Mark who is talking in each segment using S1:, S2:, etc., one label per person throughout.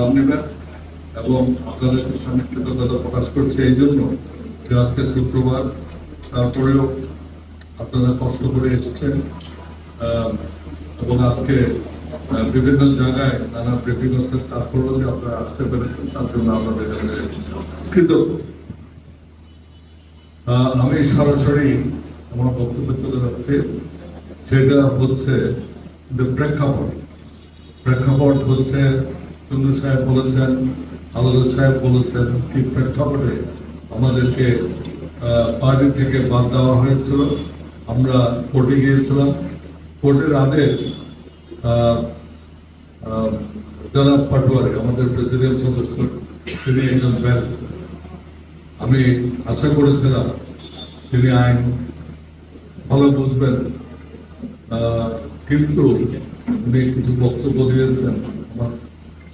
S1: সালাম নেবেন এবং আপনাদের সামনে কৃতজ্ঞতা প্রকাশ করছি এই জন্য যে আজকে শুক্রবার, তারপরেও আপনারা কষ্ট করে এসেছেন এবং আজকে বিভিন্ন জায়গায় নানা ব্রিফিং হচ্ছে তারপরেও যে আপনারা আসতে পেরেছেন, তার জন্য কাছে কৃতজ্ঞ। আমি সরাসরি আমার বক্তব্য চলে যাচ্ছি সেটা হচ্ছে প্রেক্ষাপট। প্রেক্ষাপট হচ্ছে চন্দ্র সাহেব বলেছেন, আলাদা সাহেব বলেছেন কি প্রেক্ষাপটে আমাদেরকে পার্টি থেকে বাদ দেওয়া হয়েছিল। আমরা কোর্টে গিয়েছিলাম। কোর্টের আদেশ জনাব পাটোয়ারি, আমাদের প্রেসিডেন্ট সদস্য, তিনি একজন ব্যারিস্টার। আমি আশা করেছিলাম তিনি আইন ভালো বুঝবেন। কিন্তু উনি কিছু বক্তব্য দিয়েছেন।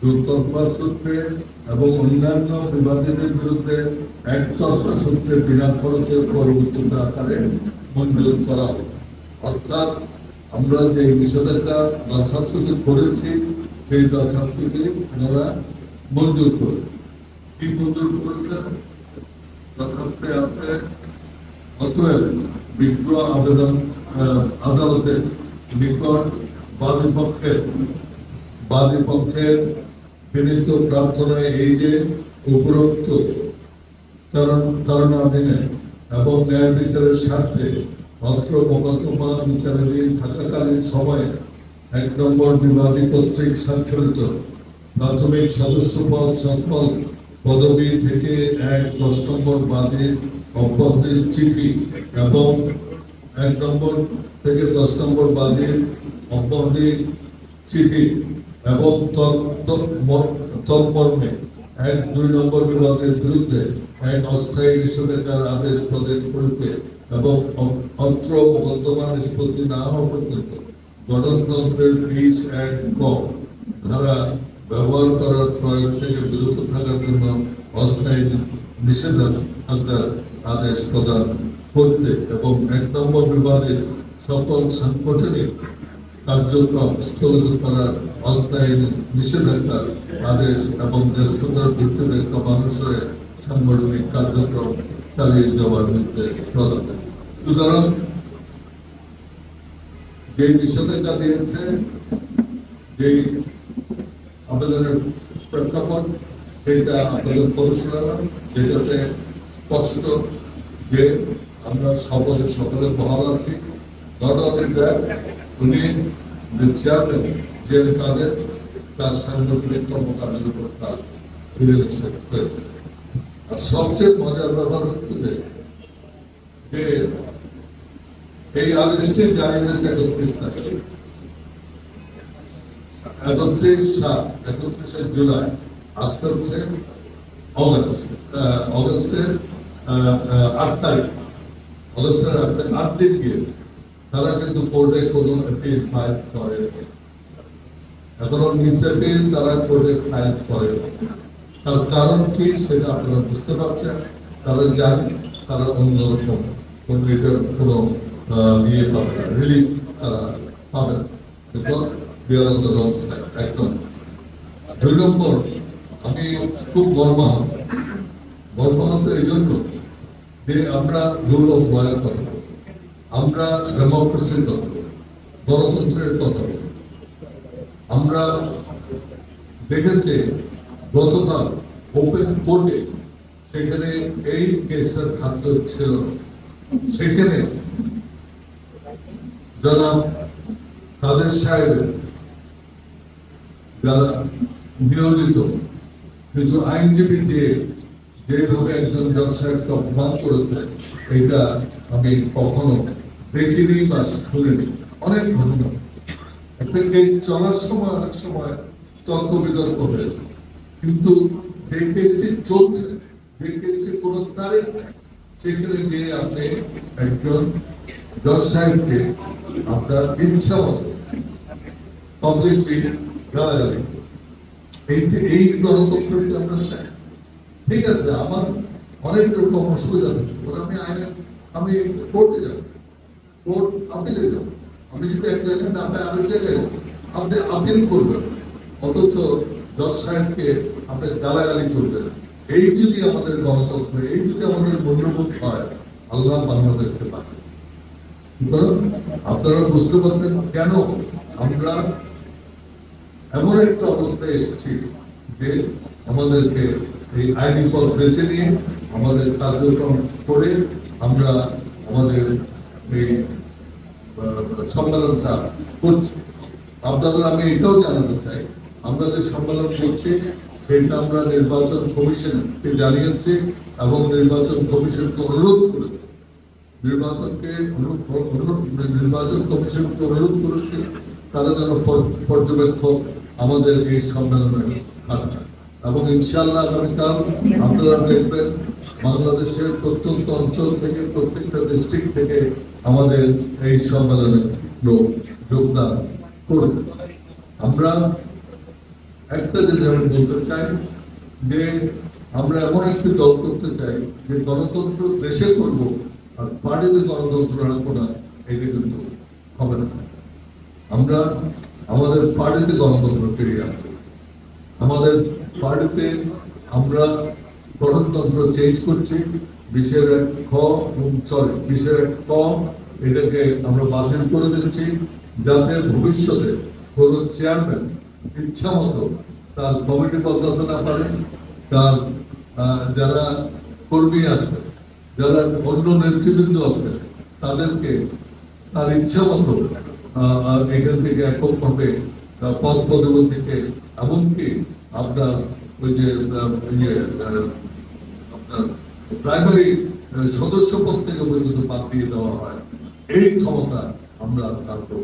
S1: দুতরফা সূত্রে এবং অন্যান্য বিবাদীদের বিরুদ্ধে একতরফা সূত্রে বিনা খরচের পরবর্তীতে আকারে মঞ্জুর করা হবে। অর্থাৎ আমরা যে নিষেধাজ্ঞা দরখাস্তটি করেছি, সেই দরখাস্তটি ওনারা মঞ্জুর করে কি মঞ্জুর করেছেন? দরখাস্তে আছে, অতএব বিজ্ঞ আবেদন আদালতে নিকট বাদী পক্ষের বাদী পক্ষের বিনীত প্রার্থনায় এই যে উপরোক্ত তারণাধীনে এবং ন্যায় বিচারের স্বার্থে অত্র মোকদ্দমা বিচারাধীন থাকাকালীন সময়ে এক নম্বর বিবাদী কর্তৃক স্বাক্ষরিত প্রাথমিক সদস্য পদ সকল পদবী থেকে এক দশ নম্বর বাদীর অব্যাহতির চিঠি এবং এক নম্বর থেকে দশ নম্বর বাদীর অব্যাহতির চিঠি এবং তৎ- তৎ- ম- তৎমর্মে এক দুই নম্বর বিভাগের বিরুদ্ধে এক অস্থায়ী নিষেধাজ্ঞার আদেশ প্রদান করিতে এবং অ- অত্র মোকদ্দমা নিষ্পত্তি না হওয়া পর্যন্ত গণতন্ত্রের বিশ এক ক ধারা ব্যবহার করার প্রয়োগ থেকে বিরত থাকার জন্য অস্থায়ী নিষেধাজ্ঞার আদেশ প্রদান করতে এবং এক নম্বর বিভাগের সকল সাংগঠনিক কার্যক্রম স্থগিত করার অস্থায়ী নিষেধাজ্ঞার আদেশ এবং জ্যেষ্ঠতার ভিত্তিতে ক্রমানুসারে সাংগঠনিক কার্যক্রম চালিয়ে যাওয়ার নির্দেশ প্রদান সুতরাং যে নিষেধাজ্ঞা দিয়েছে যে আবেদনের প্রেক্ষাপট, সেটা পড়ে শোনালাম যেটাতে স্পষ্ট যে আমরা সকলে সকলে বহাল আছি। নট অনলি দ্যাট উনি চেয়ারম্যান যে তাদের তার সাংগঠনিক কর্মকাণ্ডের উপর তার এসে হয়েছে। আর সবচেয়ে মজার ব্যাপার হচ্ছে যে এই আদেশটি জারি হয়েছে একত্রিশ তারিখে। একত্রিশ সাত, একত্রিশে জুলাই, আজকে হচ্ছে অগস্ট অগস্টের আট তারিখ। অগস্টের আট তারিখ, আট দিন গিয়ে তারা কিন্তু কোর্টে কোনো অ্যাপিল ফাইল করে এখনও মিসঅ্যাপিল তারা কোর্টে ফাইল করে তার কারণ কি সেটা আপনারা বুঝতে পারছেন? তারা জানে, তারা অন্যরকম কোনো ইয়ে পাবে রিলিফ তারা পাবে একদম। দুই নম্বর, আমি খুব মর্মাহত মর্মাহত এই জন্য যে আমরা রুল অফ লয়ের। আমরা ডেমোক্রেসির কথা বলি, গণতন্ত্রের কথা বলি। আমরা দেখেছি গতকাল ওপেন কোর্টে সেখানে এই কেসটার খাদ্য ছিল। সেখানে জনাব কাদের সাহেবের যারা নিয়োজিত কিছু আইনজীবী দিয়ে যেভাবে একজন সাহেবকে অপমান করেছে, এটা আমি কখনো দেখিনি বা শুনিনি। অনেক ঘটনা। চলার সময় অনেক সময় তর্ক বিতর্ক হয়েছে কিন্তু যে কেসটি চলছে, যে কেসটি কোনো তারিখ সেখানে গিয়ে আপনি একজন জজ সাহেবকে আপনার ইচ্ছা মতো পাবলিকলি গালাগালি করবেন। এই এই গণতন্ত্রকে আমরা চাই। ঠিক আছে, আমার অনেক রকম অসুবিধা ওরা আমি আইন, আমি কোর্টে যাব। কোর্ট আপিলে যাব। আমি যদি এক জায়গায় না পাই আরেক জায়গায়। আপনি আপিল করবেন। অথচ দশ সাহেবকে আপনি গালাগালি করবেন। এই যদি আমাদের গণতন্ত্র, এই যদি আমাদের মূল্যবোধ হয়, আল্লাহ বাংলাদেশকে সুতরাং আপনারা বুঝতে পারছেন কেন আমরা এমন একটা অবস্থায় এসেছি যে আমাদেরকে এই আইনি পথ বেছে নিয়ে আমাদের কার্যক্রম করে আমরা আমাদের এই সম্মেলনটা করছি। আপনাদের, আমি এটাও জানাতে চাই, আমরা যে সম্মেলন করছি, সেটা আমরা নির্বাচন কমিশনকে জানিয়েছি এবং নির্বাচন কমিশনকে অনুরোধ করেছি। নির্বাচনকে নির্বাচন কমিশনকে অনুরোধ করেছে, তারা যেন পর্যবেক্ষক আমাদের এই সম্মেলনে থাকে এবং ইনশাল্লাহ আগামীকাল আপনারা দেখবেন বাংলাদেশের প্রত্যন্ত অঞ্চল থেকে, প্রত্যেকটা ডিস্ট্রিক্ট থেকে আমাদের এই সম্মেলনে লোক যোগদান করবে আমরা একটা জিনিস আমি বলতে চাই যে আমরা এমন একটি দল করতে চাই যে গণতন্ত্র দেশে করব আর পার্টিতে গণতন্ত্র রাখব না, এটা কিন্তু হবে না। আমরা আমাদের পার্টিতে গণতন্ত্র ফিরিয়ে আনব। আমাদের পার্টিতে আমরা গণতন্ত্র চেঞ্জ করছি বিশের এক খ সরি বিশের এক ক, এটাকে আমরা বাতিল করে দিচ্ছি, যাতে ভবিষ্যতে কোন চেয়ারম্যান ইচ্ছা মতো তার কমিটি বদলাতে না পারে, তার যারা কর্মী আছে, যারা অন্য নেতৃবৃন্দ আছে, তাদেরকে তার ইচ্ছা মতো এখান থেকে এককভাবে পদ পদবি থেকে এমনকি আপনার ওই যে ইয়ে আপনার প্রাইমারি সদস্য পদ থেকে পর্যন্ত বাদ দিয়ে দেওয়া হয়। এই ক্ষমতা আমরা কাউকে